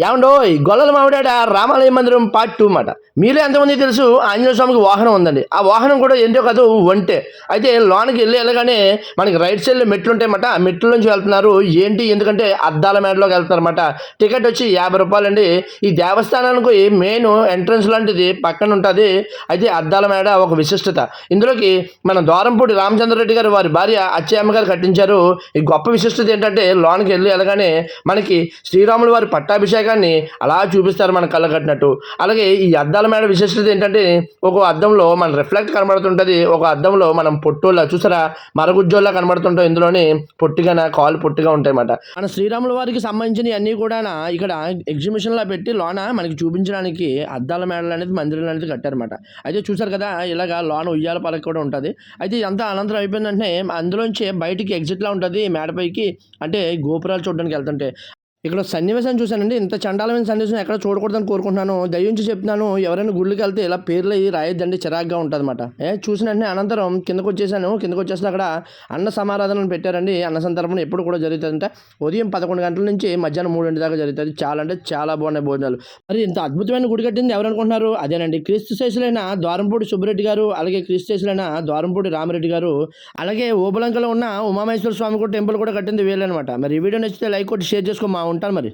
ఏమండో ఈ గొల్లల మామిడాడ రామాలయ మందిరం పార్ట్ టూ మాట. మీరే ఎంతమంది తెలుసు? ఆంజనేయ స్వామికి వాహనం ఉందండి. ఆ వాహనం కూడా ఏంటో కాదు ఒంటే. అయితే లోనికి వెళ్ళి వెళ్ళగానే మనకి రైట్ సైడ్లో మెట్లు ఉంటాయన్నమాట. ఆ మెట్ల నుంచి వెళ్తున్నారు. ఏంటి? ఎందుకంటే అద్దాల మేడలోకి వెళ్తారన్నమాట టికెట్ వచ్చి యాభై రూపాయలండి. ఈ దేవస్థానానికి మెయిన్ ఎంట్రన్స్ లాంటిది పక్కన ఉంటుంది. అయితే అద్దాల మేడ ఒక విశిష్టత. ఇందులోకి మన ద్వారంపూడి రామచంద్రరెడ్డి గారు వారి భార్య అచ్చయ్యమ్మ గారు కట్టించారు. ఈ గొప్ప విశిష్టత ఏంటంటే లోనికి వెళ్ళి వెళ్ళగానే మనకి శ్రీరాములు వారి కానీ అలా చూపిస్తారు మన కళ్ళ కట్టినట్టు. అలాగే ఈ అద్దాల మేడ విశేషత ఏంటంటే ఒక అద్దంలో మన రిఫ్లెక్ట్ కనబడుతుంటుంది ఒక అద్దంలో మనం పొట్టోళ్ళ చూసారా? మరగుజ్జోళ్ళ కనబడుతుంటాం ఇందులోనే పొట్టిగా కాలు పొట్టిగా ఉంటాయన్నమాట. మన శ్రీరాముల వారికి సంబంధించిన అన్నీ కూడా ఇక్కడ ఎగ్జిబిషన్లో పెట్టి లోన మనకి చూపించడానికి అద్దాల మేడలు అనేది మందిరం అనేది కట్టారన్నమాట. అయితే చూసారు కదా ఇలాగా లోన ఉయ్యాల పలక కూడా ఉంటుంది. అయితే ఇదంతా అనంతరం అయిపోయిందంటే అందులోంచి బయటికి ఎగ్జిట్ లా ఉంటుంది మేడపైకి అంటే గోపురాలు చూడడానికి వెళ్తుంటే. ఇక్కడ సన్నివేశం చూశానండి. ఇంత చండాలమైన సన్నివేశం ఎక్కడ చూడకూడదని కోరుకుంటున్నాను. దయించి చెప్తున్నాను ఎవరైనా గుళ్ళకి వెళ్తే ఇలా పేర్లు అయ్యి రాయొద్దండి చిరాగ్గా ఉంటుంది ఏ చూసిన వెంటనే అనంతరం కిందకు వచ్చేసాను కిందకు వచ్చేసిన అక్కడ అన్న సమారాధనలు పెట్టారండి. అన్న సందర్భం ఎప్పుడు కూడా జరుగుతుందంటే. ఉదయం పదకొండు గంటల నుంచి మధ్యాహ్నం మూడింటి దాకా జరుగుతుంది. చాలా అంటే చాలా బాగున్నాయి భోజనాలు. మరి ఇంత అద్భుతమైన గుడి కట్టింది ఎవరు అనుకుంటున్నారు అదేనండి. క్రీస్తు శేషులైన ద్వారంపూడి సుబ్బరెడ్డి గారు అలాగే క్రీస్తు శేషులైన ద్వారంపూడి రామరెడ్డి గారు అలాగే ఓబలంకలో ఉన్న ఉమామేశ్వర స్వామి కూడా టెంపుల్ కూడా కట్టింది వీళ్ళనమాట. మరి ఈ వీడియో నచ్చితే లైక్ కొట్టి షేర్ చేసుకో మా ఉంటాను మరి.